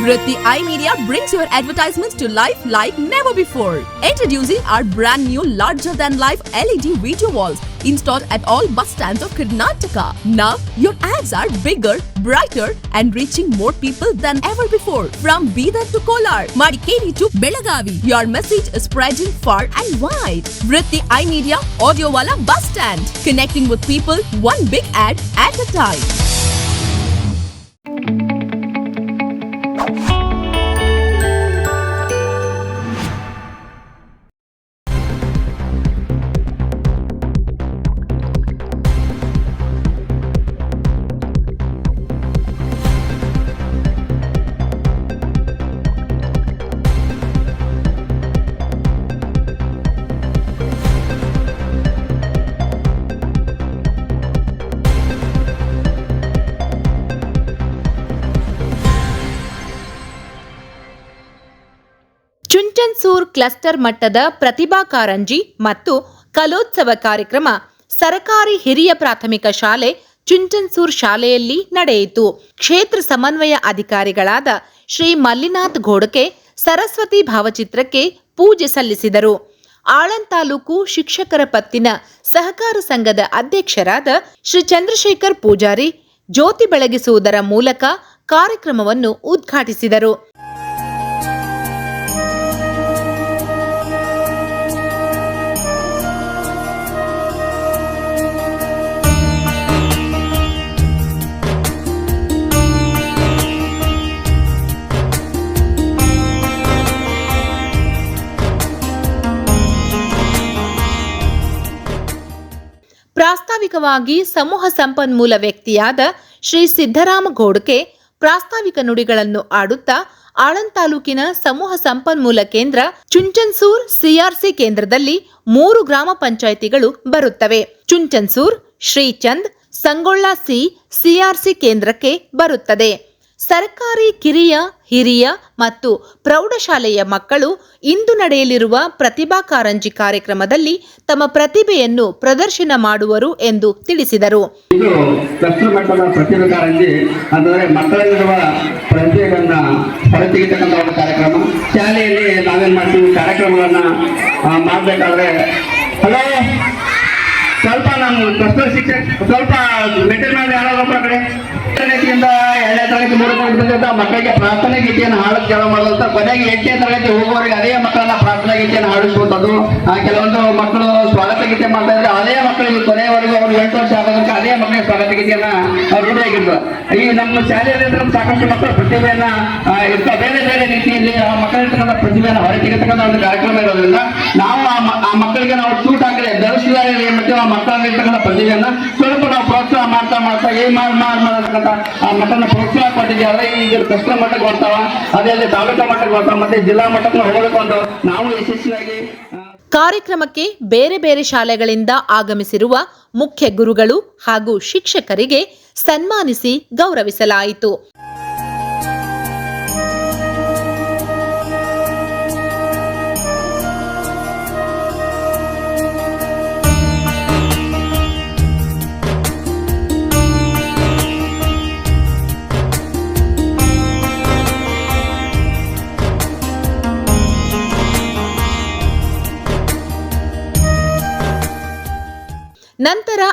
Vritti iMedia brings your advertisements to life like never before. Introducing our brand new larger than life LED video walls installed at all bus stands of Karnataka. Now your ads are bigger, brighter and reaching more people than ever before. From Bidar to Kolar, Madikeri to Belagavi, your message is spreading far and wide. Vritti iMedia Audio Wala bus stand, connecting with people one big ad at a time. Chunchansur cluster ಮಟ್ಟದ ಪ್ರತಿಭಾ ಕಾರಂಜಿ ಮತ್ತು ಕಲೋತ್ಸವ ಕಾರ್ಯಕ್ರಮ ಸರಕಾರಿ ಹಿರಿಯ ಪ್ರಾಥಮಿಕ ಶಾಲೆ ಚುಂಚನ್ಸೂರ್ ಶಾಲೆಯಲ್ಲಿ ನಡೆಯಿತು. ಕ್ಷೇತ್ರ ಸಮನ್ವಯ ಅಧಿಕಾರಿಗಳಾದ ಶ್ರೀ ಮಲ್ಲಿನಾಥ್ ಘೋಡಕೆ ಸರಸ್ವತಿ ಭಾವಚಿತ್ರಕ್ಕೆ ಪೂಜೆ ಸಲ್ಲಿಸಿದರು. ಆಳನ್ ತಾಲೂಕು ಶಿಕ್ಷಕರ ಪತ್ತಿನ ಸಹಕಾರ ಸಂಘದ ಅಧ್ಯಕ್ಷರಾದ ಶ್ರೀ ಚಂದ್ರಶೇಖರ್ ಪೂಜಾರಿ ಜ್ಯೋತಿ ಬೆಳಗಿಸುವುದರ ಮೂಲಕ ಕಾರ್ಯಕ್ರಮವನ್ನು ಉದ್ಘಾಟಿಸಿದರು. ಪ್ರಾಸ್ತಾವಿಕವಾಗಿ ಸಮೂಹ ಸಂಪನ್ಮೂಲ ವ್ಯಕ್ತಿಯಾದ ಶ್ರೀ ಸಿದ್ದರಾಮ ಘೋಡ್ಕೆ ಪ್ರಾಸ್ತಾವಿಕ ನುಡಿಗಳನ್ನು ಆಡುತ್ತಾ ಆಳಂದ್ ತಾಲೂಕಿನ ಸಮೂಹ ಸಂಪನ್ಮೂಲ ಕೇಂದ್ರ ಚುಂಚನ್ಸೂರ್ ಸಿಆರ್ಸಿ ಕೇಂದ್ರದಲ್ಲಿ ಮೂರು ಗ್ರಾಮ ಪಂಚಾಯಿತಿಗಳು ಬರುತ್ತವೆ. ಚುಂಚನ್ಸೂರ್, ಶ್ರೀಚಂದ್, ಸಂಗೊಳ್ಳ ಸಿ ಸಿಆರ್ಸಿ ಕೇಂದ್ರಕ್ಕೆ ಬರುತ್ತದೆ. ಸರ್ಕಾರಿ ಕಿರಿಯ, ಹಿರಿಯ ಮತ್ತು ಪ್ರೌಢಶಾಲೆಯ ಮಕ್ಕಳು ಇಂದು ನಡೆಯಲಿರುವ ಪ್ರತಿಭಾ ಕಾರಂಜಿ ಕಾರ್ಯಕ್ರಮದಲ್ಲಿ ತಮ್ಮ ಪ್ರತಿಭೆಯನ್ನು ಪ್ರದರ್ಶನ ಮಾಡುವರು ಎಂದು ತಿಳಿಸಿದರು. ಕಾರ್ಯಕ್ರಮ. ಶಾಲೆಯಲ್ಲಿ ನಾವೇನ್ ಮಾಡ್ತೀವಿ, ಕಾರ್ಯಕ್ರಮಗಳನ್ನ ಸ್ವಲ್ಪ ನಾನು ಪ್ರಸ್ತುತ ಶಿಕ್ಷಕ ಸ್ವಲ್ಪ ಮೆಟೀರಿಯಲ್ ಮೇಲೆ ಯಾರಾದ್ರೊಬ್ಬರ ಕಡೆ. ತರಗತಿಯಿಂದ ಎರಡನೇ ತರಗತಿ, ಮೂರನೇ ಬಂದಿದ್ದ ಮಕ್ಕಳಿಗೆ ಪ್ರಾರ್ಥನೆ ಗೀತೆಯನ್ನು ಹಾಡೋದು ಕೆಲವು ಮಾಡೋದಂತ ಕೊನೆಗೆ ಎಂಟನೇ ತರಗತಿ ಹೋಗುವವರೆಗೆ ಅದೇ ಮಕ್ಕಳನ್ನ ಪ್ರಾರ್ಥನಾ ಗೀತೆಯನ್ನು ಹಾಡಿಸುವಂಥದ್ದು ಕೆಲವೊಂದು ಮಕ್ಕಳು ಸ್ವಾಗತ ಗೀತೆ ಮಾಡ್ತಾ ಇದ್ರೆ ಅದೇ ಮಕ್ಕಳಿಗೆ ಕೊನೆಯವರೆಗೂ ಅವ್ರು ಎಂಟು ವರ್ಷ ಆಗೋದಕ್ಕೆ ಅದೇ ಮಕ್ಕಳಿಗೆ ಸ್ವಾಗತ ಗೀತೆಯನ್ನ ರೂಢಿಯಾಗಿದ್ದು. ಈ ನಮ್ಮ ಶಾಲೆಯಲ್ಲಿ ನಮ್ಮ ಸಾಕಷ್ಟು ಮಕ್ಕಳ ಪ್ರತಿಭೆಯನ್ನ ಇರ್ತಾ ಬೇರೆ ಬೇರೆ ರೀತಿಯಲ್ಲಿ ಆ ಮಕ್ಕಳಿರ್ತಕ್ಕಂಥ ಪ್ರತಿಭೆಯನ್ನು ಹೊರತೆಗೆತಕ್ಕಂಥ ಒಂದು ಕಾರ್ಯಕ್ರಮ ಇರೋದ್ರಿಂದ ನಾವು ಆ ಮಕ್ಕಳಿಗೆ ನಾವು ಸೂಟ್ ಹಾಕಲಿ ಬೆಳೆಸಿದಾಗ ಏನ್ ಆ ಮಕ್ಕಳಲ್ಲಿರ್ತಕ್ಕಂಥ ಪ್ರತಿಭೆಯನ್ನ ಸ್ವಲ್ಪ ನಾವು ಪ್ರೋತ್ಸಾಹ ಮಾಡ್ತಾ ಮಾಡ್ತಾ ಏನ್ ಮಾಡಿ ಮಾಡಿ ಮಾಡತಕ್ಕಂಥ ಆ ಮಠನ ಪ್ರೋತ್ಸಾಹ ಕೊಟ್ಟಿದ್ದೀವಿ ಈಗ ಕಷ್ಟ ಮಟ್ಟಕ್ಕೆ ಬರ್ತಾವ, ಅದೇ ಅಲ್ಲಿ ತಾಲೂಕಾ ಮಟ್ಟಕ್ಕೆ ಬರ್ತಾವ, ಮತ್ತೆ ಜಿಲ್ಲಾ ಮಟ್ಟಕ್ಕೆ ಹೋಗಬೇಕು ಅಂತ ನಾವು ಯಶಸ್ವಿಯಾಗಿ ಕಾರ್ಯಕ್ರಮಕ್ಕೆ ಬೇರೆ ಬೇರೆ ಶಾಲೆಗಳಿಂದ ಆಗಮಿಸಿರುವ ಮುಖ್ಯ ಗುರುಗಳು ಹಾಗೂ ಶಿಕ್ಷಕರಿಗೆ ಸನ್ಮಾನಿಸಿ ಗೌರವಿಸಲಾಯಿತು.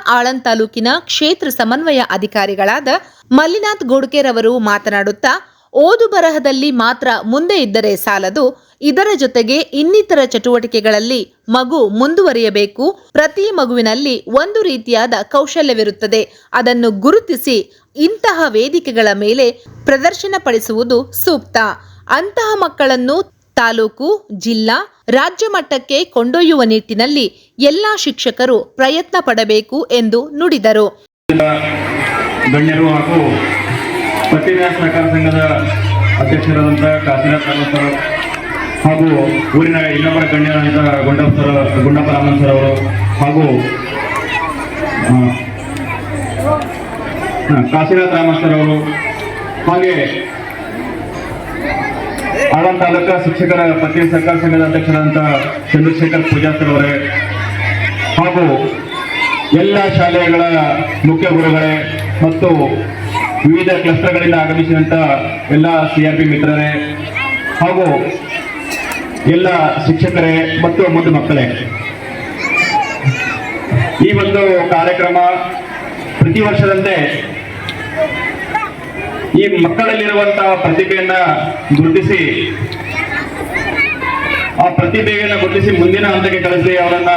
ಆಳಂದ್ ತಾಲೂಕಿನ ಕ್ಷೇತ್ರ ಸಮನ್ವಯ ಅಧಿಕಾರಿಗಳಾದ ಮಲ್ಲಿನಾಥ್ ಗೋಡ್ಕೆರವರು ಮಾತನಾಡುತ್ತಾ, ಓದು ಬರಹದಲ್ಲಿ ಮಾತ್ರ ಮುಂದೆ ಇದ್ದರೆ ಸಾಲದು, ಇದರ ಜೊತೆಗೆ ಇನ್ನಿತರ ಚಟುವಟಿಕೆಗಳಲ್ಲಿ ಮಗು ಮುಂದುವರಿಯಬೇಕು. ಪ್ರತಿ ಮಗುವಿನಲ್ಲಿ ಒಂದು ರೀತಿಯಾದ ಕೌಶಲ್ಯವಿರುತ್ತದೆ. ಅದನ್ನು ಗುರುತಿಸಿ ಇಂತಹ ವೇದಿಕೆಗಳ ಮೇಲೆ ಪ್ರದರ್ಶನ ಪಡಿಸುವುದು ಸೂಕ್ತ. ಅಂತಹ ಮಕ್ಕಳನ್ನು ತಾಲೂಕು, ಜಿಲ್ಲಾ, ರಾಜ್ಯ ಮಟ್ಟಕ್ಕೆ ಕೊಂಡೊಯ್ಯುವ ನಿಟ್ಟಿನಲ್ಲಿ ಎಲ್ಲಾ ಶಿಕ್ಷಕರು ಪ್ರಯತ್ನ ಪಡಬೇಕು ಎಂದು ನುಡಿದರು. ಗಣ್ಯರು ಹಾಗೂ ಸಂಘದ ಸರ್ ಹಾಗೂ ಊರಿನ ಇನ್ನೊಬ್ಬರ ಗಣ್ಯರಾದ ಗುಂಡಪ್ಪ ಸರ್, ಗುಂಡಪ್ಪ ರಾಮನ್ ಸರ್ ಅವರು ಹಾಗೂ ಕಾಶಿನಾಥ್ ರಾಮನ್ ಸರ್ ಅವರು ಹಾಗೆ ಆಳ ತಾಲೂಕಾ ಶಿಕ್ಷಕರ ಪತ್ರಿಕಾ ಸರ್ಕಾರ ಸಂಘದ ಅಧ್ಯಕ್ಷರಾದಂಥ ಚಂದ್ರಶೇಖರ್ ಪೂಜಾ ಸರ್ ಅವರೇ ಹಾಗೂ ಎಲ್ಲ ಶಾಲೆಗಳ ಮುಖ್ಯ ಗುರುಗಳೇ ಮತ್ತು ವಿವಿಧ ಕ್ಲಸ್ಟರ್ಗಳಿಂದ ಆಗಮಿಸಿದಂಥ ಎಲ್ಲ ಸಿ ಆರ್ ಪಿ ಮಿತ್ರರೇ ಹಾಗೂ ಎಲ್ಲ ಶಿಕ್ಷಕರೇ ಮತ್ತು ಮುದ್ದು ಮಕ್ಕಳೇ ಈ ಒಂದು ಕಾರ್ಯಕ್ರಮ ಪ್ರತಿ ವರ್ಷದಂತೆ ಈ ಮಕ್ಕಳಲ್ಲಿರುವಂತಹ ಪ್ರತಿಭೆಯನ್ನ ಗುರುತಿಸಿ ಪ್ರತಿಭೆಯನ್ನ ಗುರುತಿಸಿ ಮುಂದಿನ ಹಂತಕ್ಕೆ ಕಳಿಸಿ ಅವರನ್ನ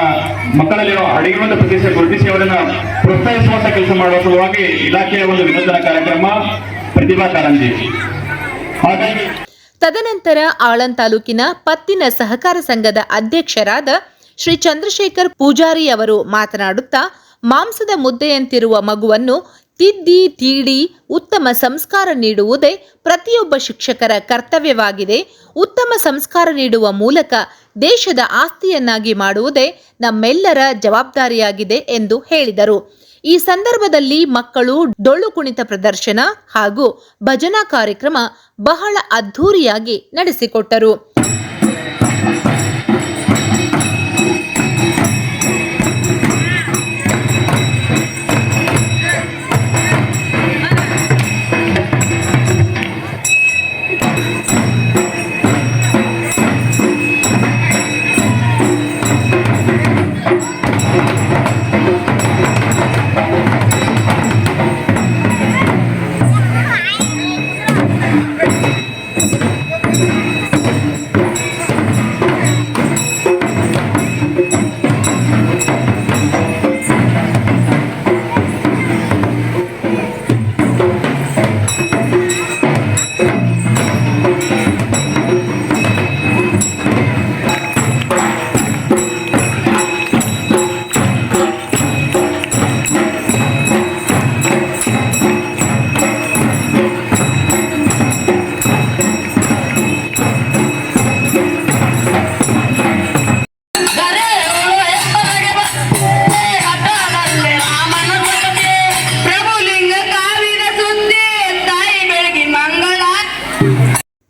ಮಕ್ಕಳಲ್ಲಿರೋ ಅಡಗಿರುವಂತ ಪ್ರತಿಭೆ ಗುರುತಿಸಿ ಅವರನ್ನ ಪ್ರೋತ್ಸಾಹಿಸುವಂತ ಕೆಲಸ ಮಾಡುವ ಸಲುವಾಗಿ ಇಲಾಖೆಯ ಒಂದು ವಿನೂತನ ಕಾರ್ಯಕ್ರಮ, ಪ್ರತಿಭಾ ಕಾರಂಜಿ. ಹಾಗಾಗಿ ತದನಂತರ ಆಳನ್ ತಾಲೂಕಿನ ಪತ್ತಿನ ಸಹಕಾರ ಸಂಘದ ಅಧ್ಯಕ್ಷರಾದ ಶ್ರೀ ಚಂದ್ರಶೇಖರ್ ಪೂಜಾರಿ ಅವರು ಮಾತನಾಡುತ್ತಾ ಮಾಂಸದ ಮುದ್ದೆಯಂತಿರುವ ಮಗುವನ್ನು ತಿದ್ದಿ, ತೀಡಿ, ಉತ್ತಮ ಸಂಸ್ಕಾರ ನೀಡುವುದೇ ಪ್ರತಿಯೊಬ್ಬ ಶಿಕ್ಷಕರ ಕರ್ತವ್ಯವಾಗಿದೆ. ಉತ್ತಮ ಸಂಸ್ಕಾರ ನೀಡುವ ಮೂಲಕ ದೇಶದ ಆಸ್ತಿಯನ್ನಾಗಿ ಮಾಡುವುದೇ ನಮ್ಮೆಲ್ಲರ ಜವಾಬ್ದಾರಿಯಾಗಿದೆ ಎಂದು ಹೇಳಿದರು. ಈ ಸಂದರ್ಭದಲ್ಲಿ ಮಕ್ಕಳು ಡೊಳ್ಳು ಕುಣಿತ ಪ್ರದರ್ಶನ ಹಾಗೂ ಭಜನಾ ಕಾರ್ಯಕ್ರಮ ಬಹಳ ಅದ್ಧೂರಿಯಾಗಿ ನಡೆಸಿಕೊಟ್ಟರು.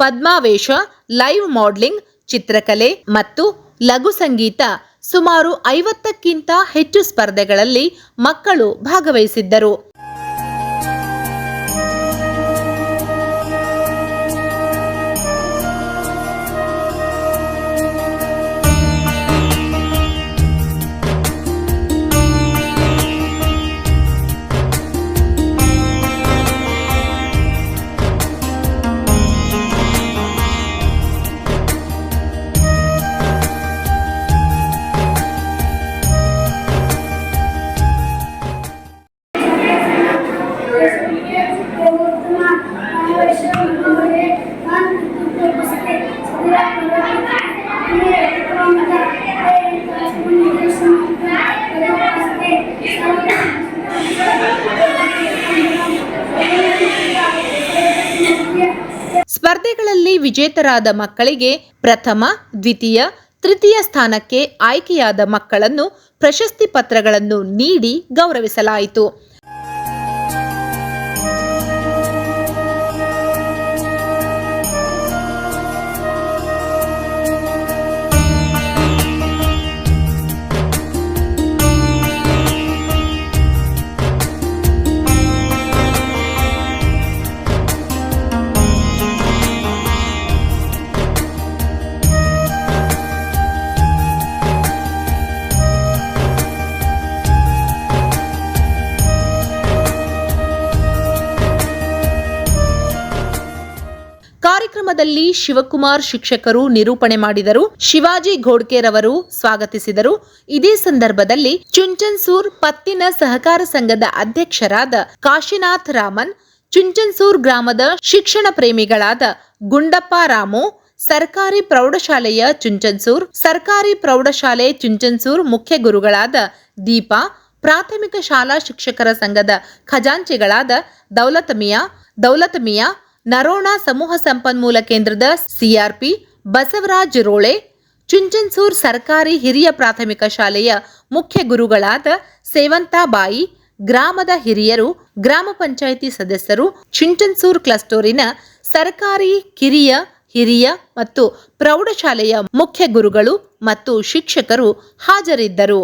ಪದ್ಮಾವೇಶ ಲೈವ್ ಮಾಡ್ಲಿಂಗ್ ಚಿತ್ರಕಲೆ ಮತ್ತು ಲಘು ಸಂಗೀತ ಸುಮಾರು ಐವತ್ತಕ್ಕಿಂತ ಹೆಚ್ಚು ಸ್ಪರ್ಧೆಗಳಲ್ಲಿ ಮಕ್ಕಳು ಭಾಗವಹಿಸಿದ್ದರು. ಸ್ಪರ್ಧೆಗಳಲ್ಲಿ ವಿಜೇತರಾದ ಮಕ್ಕಳಿಗೆ ಪ್ರಥಮ ದ್ವಿತೀಯ ತೃತೀಯ ಸ್ಥಾನಕ್ಕೆ ಆಯ್ಕೆಯಾದ ಮಕ್ಕಳನ್ನು ಪ್ರಶಸ್ತಿ ಪತ್ರಗಳನ್ನು ನೀಡಿ ಗೌರವಿಸಲಾಯಿತು. ಕಾರ್ಯಕ್ರಮದಲ್ಲಿ ಶಿವಕುಮಾರ್ ಶಿಕ್ಷಕರು ನಿರೂಪಣೆ ಮಾಡಿದರು. ಶಿವಾಜಿ ಘೋಡ್ಕೆರವರು ಸ್ವಾಗತಿಸಿದರು. ಇದೇ ಸಂದರ್ಭದಲ್ಲಿ ಚುಂಚನ್ಸೂರ್ ಪತ್ತಿನ ಸಹಕಾರ ಸಂಘದ ಅಧ್ಯಕ್ಷರಾದ ಕಾಶಿನಾಥ್ ರಾಮನ್, ಚುಂಚನ್ಸೂರ್ ಗ್ರಾಮದ ಶಿಕ್ಷಣ ಪ್ರೇಮಿಗಳಾದ ಗುಂಡಪ್ಪ ರಾಮು, ಸರ್ಕಾರಿ ಪ್ರೌಢಶಾಲೆಯ ಚುಂಚನ್ಸೂರ್, ಸರ್ಕಾರಿ ಪ್ರೌಢಶಾಲೆ ಚುಂಚನ್ಸೂರ್ ಮುಖ್ಯ ಗುರುಗಳಾದ ದೀಪಾ, ಪ್ರಾಥಮಿಕ ಶಾಲಾ ಶಿಕ್ಷಕರ ಸಂಘದ ಖಜಾಂಚಿಗಳಾದ ದೌಲತಮಿಯಾ ದೌಲತಮಿಯಾ ನರೋಣ ಸಮೂಹ ಸಂಪನ್ಮೂಲ ಕೇಂದ್ರದ ಸಿಆರ್ಪಿ ಬಸವರಾಜ್ ರೋಳೆ, ಚುಂಚನ್ಸೂರ್ ಸರ್ಕಾರಿ ಹಿರಿಯ ಪ್ರಾಥಮಿಕ ಶಾಲೆಯ ಮುಖ್ಯ ಗುರುಗಳಾದ ಸೇವಂತಾಬಾಯಿ, ಗ್ರಾಮದ ಹಿರಿಯರು, ಗ್ರಾಮ ಪಂಚಾಯಿತಿ ಸದಸ್ಯರು, ಚುಂಚನ್ಸೂರ್ ಕ್ಲಸ್ಟೋರಿನ ಸರ್ಕಾರಿ ಕಿರಿಯ, ಹಿರಿಯ ಮತ್ತು ಪ್ರೌಢಶಾಲೆಯ ಮುಖ್ಯ ಗುರುಗಳು ಮತ್ತು ಶಿಕ್ಷಕರು ಹಾಜರಿದ್ದರು.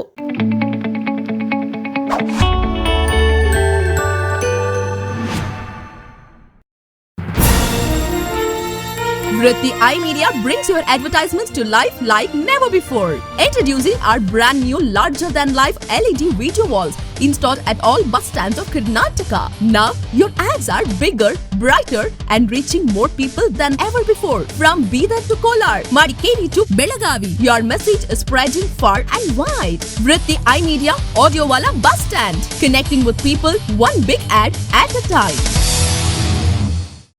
Vritti iMedia brings your advertisements to life like never before. Introducing our brand new larger than life LED video walls installed at all bus stands of Karnataka. Now your ads are bigger, brighter and reaching more people than ever before. From Bidar to Kolar, Madikeri to Belagavi, your message is spreading far and wide. Vritti iMedia Audio Wala Bus Stand, connecting with people one big ad at a time.